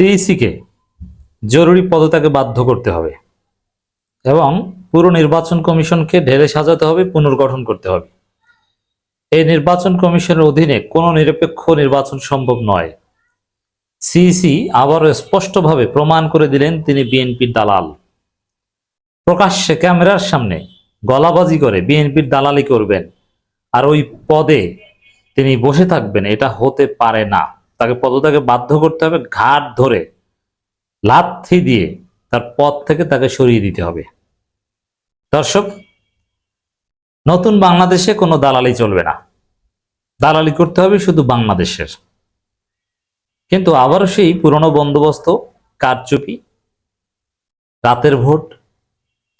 সিইসিকে জরুরি পদত্যাগে বাধ্য করতে হবে এবং পুরো নির্বাচন কমিশনকে ঢেলে সাজাতে হবে, পুনর্গঠন করতে হবে। এই নির্বাচন কমিশনের অধীনে কোনো নিরপেক্ষ নির্বাচন সম্ভব নয়। সিইসি আবারও স্পষ্টভাবে প্রমাণ করে দিলেন তিনি বিএনপির দালাল। প্রকাশ্যে ক্যামেরার সামনে গলাবাজি করে বিএনপির দালালি করবেন আর ওই পদে তিনি বসে থাকবেন, এটা হতে পারে না। তাকে পদত্যাগে বাধ্য করতে হবে ঘাট ধরে, লাথি দিয়ে তার পদ থেকে তাকে সরিয়ে দিতে হবে। দর্শক, নতুন বাংলাদেশে কোনো দালালি চলবে না। দালালি করতে হবে শুধু বাংলাদেশের। কিন্তু আবারও সেই পুরনো বন্দোবস্ত, কারচুপি, রাতের ভোট,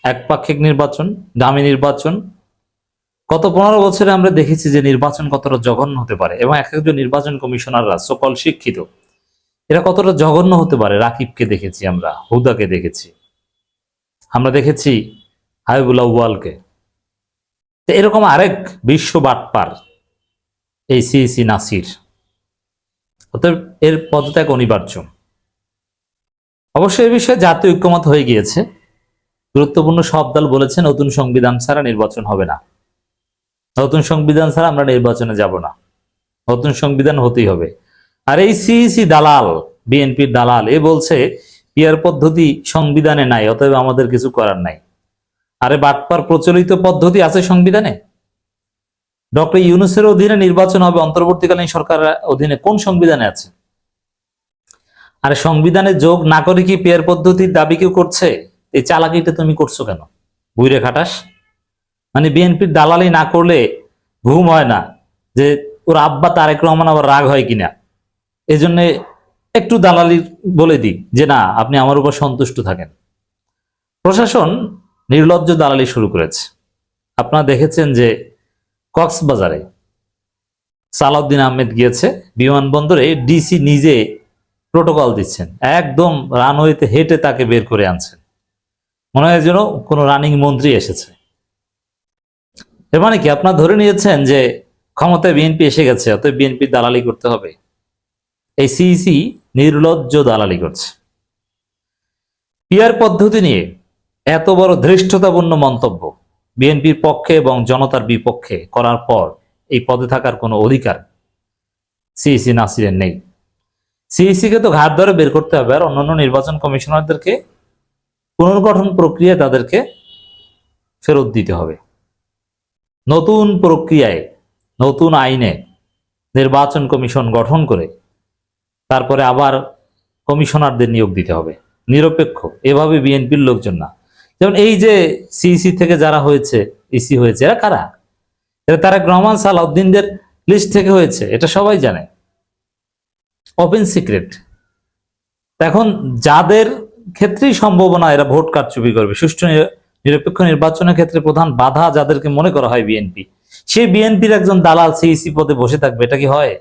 একপাক্ষিক নির্বাচন, দামি নির্বাচন গত পনেরো বছরে আমরা দেখেছি যে নির্বাচন কতটা জঘন্য হতে পারে এবং এক একজন নির্বাচন কমিশনাররা সকল শিক্ষিত, এরা কতটা জঘন্য হতে পারে রাকিবকে দেখেছি আমরা, হুদাকে দেখেছি। আমরা দেখেছি হাবিবুল্লাহ ওয়ালকে এরকম আরেক বিশ্ব বাটপার, এই সিইসি নাসির। অতএব এর পদত্যাগ অনিবার্য। অবশ্য এ বিষয়ে জাতীয় ঐক্যমত হয়ে গিয়েছে। গুরুত্বপূর্ণ সব দল বলেছে, নতুন সংবিধান ছাড়া নির্বাচন হবে না। নতুন সংবিধান ছাড়া আমরা নির্বাচনে যাব না। নতুন সংবিধান হতেই হবে। আর এই সিইসি দালাল বিএনপির দালাল, এ বলছে, পিয়ার পদ্ধতি সংবিধানে নাই, অতএব আমাদের কিছু করার নাই। আরে বাটপার প্রচলিত পদ্ধতি আছে সংবিধানে? ডক্টর ইউনুসের অধীনে নির্বাচন হবে, অন্তর্বর্তীকালীন সরকারের অধীনে কোন সংবিধানে আছে? আরে সংবিধানে যোগ না করে কি পেয়ার পদ্ধতির দাবি কেউ করছে? এই চালাকিটা তুমি করছ কেন? বুইরে খাটাস। মানে বিএনপির দালালি না করলে ঘুম হয় না, যে ওর আব্বা তারেক রহমান আবার রাগ হয় কিনা। এই জন্যে একটু দালালি বলে দিই, যে না, আপনি আমার উপর সন্তুষ্ট থাকেন। প্রশাসন নির্লজ্জ দালালি শুরু করেছে। আপনারা দেখেছেন যে কক্সবাজারে সালাউদ্দিন আহমেদ গিয়েছে, বিমানবন্দরে ডিসি নিজে প্রোটোকল দিচ্ছেন, একদম রানওয়েতে হেঁটে তাকে বের করে আনছেন। মনে হয় যেন কোনো রানিং মন্ত্রী এসেছে। এর মানে কি? আপনার ধরে নিয়েছেন যে ক্ষমতায় বিএনপি এসে গেছে, অতএব বিএনপি দালালি করতে হবে। এই সিইসি নির্লজ্জ দালালি করছে। পিয়ার পদ্ধতি নিয়ে এত বড় ধৃষ্টতাপূর্ণ মন্তব্য বিএনপির পক্ষে এবং জনতার বিপক্ষে করার পর এই পদে থাকার কোনো অধিকার সিইসি নাসিরের নেই। সিইসিকে তো ঘাট ধরে বের করতে হবে আর অন্যান্য নির্বাচন কমিশনারদেরকে পুনর্গঠন প্রক্রিয়া তাদেরকে ফেরত দিতে হবে। নতুন প্রক্রিয়ায়, নতুন আইনে নির্বাচন কমিশন গঠন করে তারপরে আবার কমিশনারদের নিয়োগ দিতে হবে। নিরপেক্ষ, এভাবে বিএনপির লোকজন না। যেমন এই যে সিইসি থেকে যারা হয়েছে, ইসি হয়েছে, এরা কারা? এরা তারা রহমান সালাউদ্দিনদের লিস্ট থেকে হয়েছে, এটা সবাই জানে। ওপেন সিক্রেট এখন যাদের ক্ষেত্রেই সম্ভাবনা, এরা ভোট কারচুপি করবে, সুষ্ঠু নিরপেক্ষ নির্বাচনের ক্ষেত্রে প্রধান বাধা যাদেরকে মনে করা হয় বিএনপি সেই বিএনপির একজন দালাল সিইসি পদে বসে থাকবে, এটা কি হয়?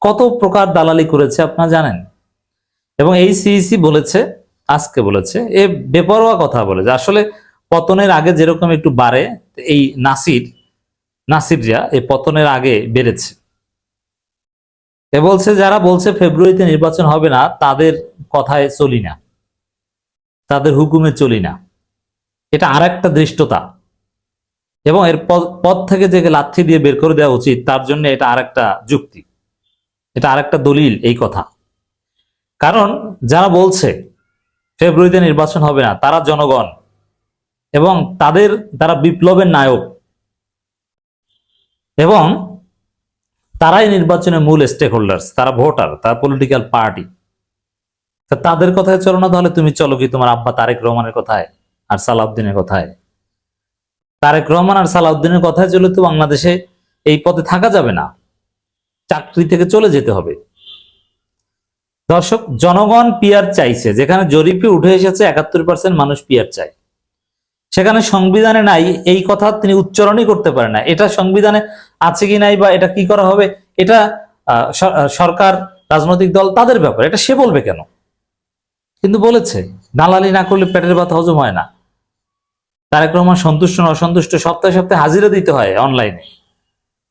কত প্রকার দালালি করেছে আপনারা জানেন? এবং এই সিইসি বলেছে, আজকে বলেছে, এ বেপরোয়া কথা বলেছে আসলে পতনের আগে যেরকম একটু বাড়ে, এই নাসির নাসিররা এই পতনের আগে বেড়েছে। এ বলছে, যারা বলছে ফেব্রুয়ারিতে নির্বাচন হবে না, তাদের কথায় চলি না। তাদের হুকুমে চলি না। এটা আর একটা দৃষ্টতা। এবং এর পদ- থেকে যে লাথি দিয়ে বের করে দেওয়া উচিত, তার জন্য এটা আর একটা যুক্তি। এটা আর একটা দলিল এই কথা। কারণ যারা বলছে, ফেব্রুয়ারিতে নির্বাচন হবে না, তারা জনগণ। এবং তাদের তারা বিপ্লবের নায়ক। এবং তারাই নির্বাচনের মূল স্টেক হোল্ডার্স তারা ভোটার, তারা পলিটিক্যাল পার্টি তাদের কথায় চলো না তাহলে তুমি চলো কি তোমার আব্বা তারেক রহমানের কথায়? আর সালাউদ্দিনের কথায়। তারেক রহমান আর সালাউদ্দিনের কথায় চলে তো বাংলাদেশে এই পদে থাকা যাবে না। চাকরি থেকে চলে যেতে হবে। দর্শক, জনগণ পিয়ার চাইছে, যেখানে জরিপে উঠে এসেছে একাত্তর পার্সেন্ট মানুষ পিয়ার চায়। সেখানে সংবিধানে নাই, এই কথা তিনি উচ্চারণই করতে পারে না। এটা সংবিধানে আছে কি নাই বা এটা কি করা হবে, এটা সরকার, রাজনৈতিক দল তাদের ব্যাপার, এটা সে বলবে কেন? কিন্তু বলেছে, দালালি না করলে পেটের ভাত হজম হয় না। তারেক রহমান সন্তুষ্ট না অসন্তুষ্ট সপ্তাহে সপ্তাহে হাজিরা দিতে হয় অনলাইনে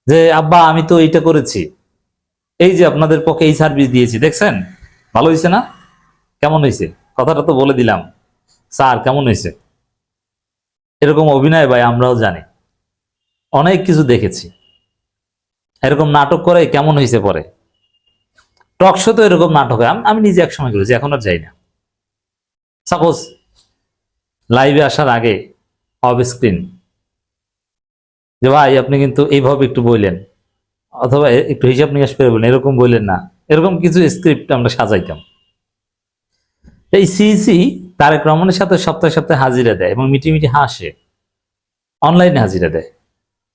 যে, আব্বা, আমি তো এইটা করেছি। এই যে আপনাদের পক্ষে এই সার্ভিস দিয়েছি, দেখছেন? ভালো হয়েছে না? কেমন হয়েছে কথাটা তো বলে দিলাম। স্যার, কেমন হয়েছে এরকম অভিনয় ভাই, আমরাও জানি। অনেক কিছু দেখেছি। এরকম নাটক করে কেমন হয়েছে পরে? টকশো তো এরকম নাটক হয়। আমি নিজে এক সময় করেছি, এখন আর যাই না। সাপোজ লাইভে আসার আগে অফ স্ক্রিন যে ভাই, আপনি কিন্তু এইভাবে একটু বললেন অথবা একটু হিসাব নিকাশ করে বললেন এরকম বললেন না। এরকম কিছু স্ক্রিপ্ট আমরা সাজাইতাম। এই সিইসি তারেক রহমানের সাথে সপ্তাহে সপ্তাহে হাজিরা দেয় এবং মিটি মিটি হাসে। অনলাইনে হাজিরা দেয়।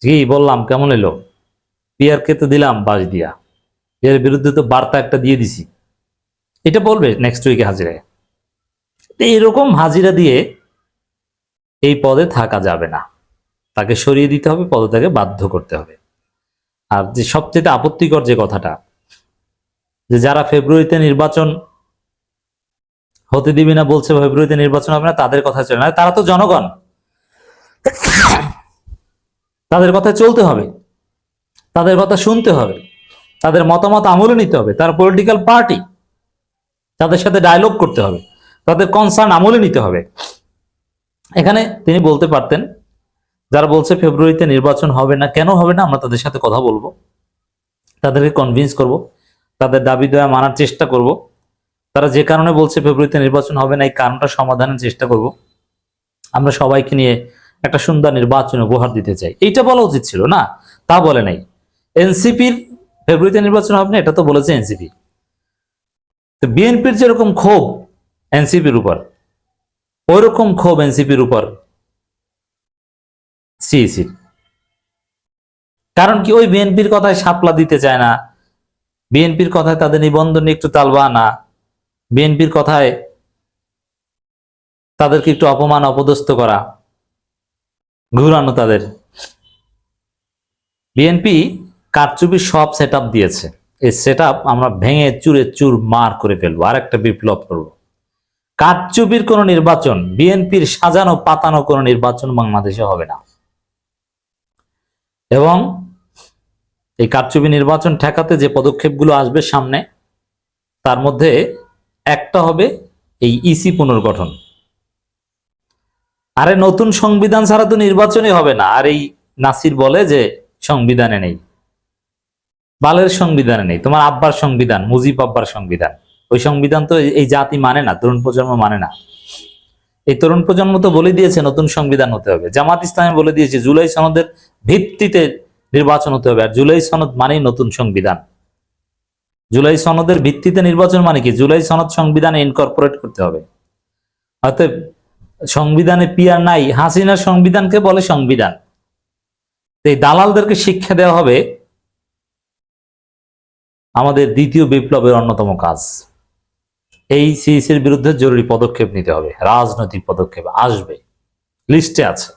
কি বললাম, কেমন এলো? পিয়ারকে তো দিলাম বাস দিয়া। এর বিরুদ্ধে তো বার্তা একটা দিয়ে দিছি। এটা বলবে নেক্সট উইকে হাজিরায় এরকম হাজিরা দিয়ে এই পদে থাকা যাবে না। তাকে সরিয়ে দিতে হবে পদত্যাগে বাধ্য করতে হবে। আর যে সবচেয়ে আপত্তিকর যে কথাটা, যে যারা ফেব্রুয়ারিতে নির্বাচন হতে দিবি না, বলছে ফেব্রুয়ারিতে নির্বাচন হবে না, তাদের কথা চলে না। তারা তো জনগণ। তাদের কথা চলতে হবে। তাদের কথা শুনতে হবে। তাদের মতামত আমলে নিতে হবে। তার পলিটিক্যাল পার্টি তাদের সাথে ডায়লগ করতে হবে। তাদের কনসার্ন আমলে নিতে হবে। এখানে তিনি বলতে পারতেন, যারা বলছে ফেব্রুয়ারিতে নির্বাচন হবে না, কেন হবে না, আমরা তাদের সাথে কথা বলব। তাদেরকে কনভিন্স করব, তাদের দাবি দেওয়া মানার চেষ্টা করব। তারা যে কারণে বলছে ফেব্রুয়ারিতে নির্বাচন হবে না, এই কারণটা সমাধানের চেষ্টা করব। আমরা সবাইকে নিয়ে একটা সুন্দর নির্বাচন উপহার দিতে চাই। এইটা বলা উচিত ছিল, না? তা বলে নাই। এনসিপির ফেব্রুয়ারিতে নির্বাচন হবে না, এটা তো বলেছে এনসিপি। তো বিএনপির যেরকম ক্ষোভ এনসিপির উপর ওইরকম ক্ষোভ এনসিপির উপর। সিইসির কারণ কি ওই বিএনপির কথায় সাপলা দিতে চায় না। বিএনপির কথায় তাদের নিবন্ধন একটু তালবা না বিএনপির কথায় তাদেরকে একটু অপমান, অপদস্থ করা। ঘুরানো তাদের। বিএনপি কারচুপির সব সেট দিয়েছে। এই সেট আমরা ভেঙে চুরে চুর মার করে ফেলব। আর একটা বিপ্লব করব। কারচুপির কোন নির্বাচন, বিএনপির সাজানো পাতানো কোন নির্বাচন বাংলাদেশে হবে না। এবং এই কারচুপি নির্বাচন ঠেকাতে যে পদক্ষেপগুলো আসবে সামনে, তার মধ্যে একটা হবে এই ইসি পুনর্গঠন। আরে নতুন সংবিধান ছাড়া তো নির্বাচনই হবে না। আর এই নাসির বলে যে সংবিধানে নেই। বালের সংবিধানে নেই। তোমার আব্বার সংবিধান, মুজিব আব্বার সংবিধান। ওই সংবিধান তো এই- জাতি মানে না, তরুণ প্রজন্ম মানে না। এই তরুণ প্রজন্ম তো বলে দিয়েছে নতুন সংবিধান হতে হবে। জামাত ইসলামে বলে দিয়েছে জুলাই সনদের ভিত্তিতে নির্বাচন হতে হবে, আর জুলাই সনদ মানেই নতুন সংবিধান। জুলাই সনদের ভিত্তিতে নির্বাচন মানে কি? জুলাই সনদ সংবিধানে ইনকর্পোরেট করতে হবে। অতএব সংবিধানে পিয়ার নাই, হাসিনার সংবিধানকে বলে সংবিধান। এই দালালদেরকে শিক্ষা দেওয়া হবে আমাদের দ্বিতীয় বিপ্লবের অন্যতম কাজ। এই সিইসির বিরুদ্ধে জরুরি পদক্ষেপ নিতে হবে রাজনৈতিক পদক্ষেপ আসবে লিস্টে আছে।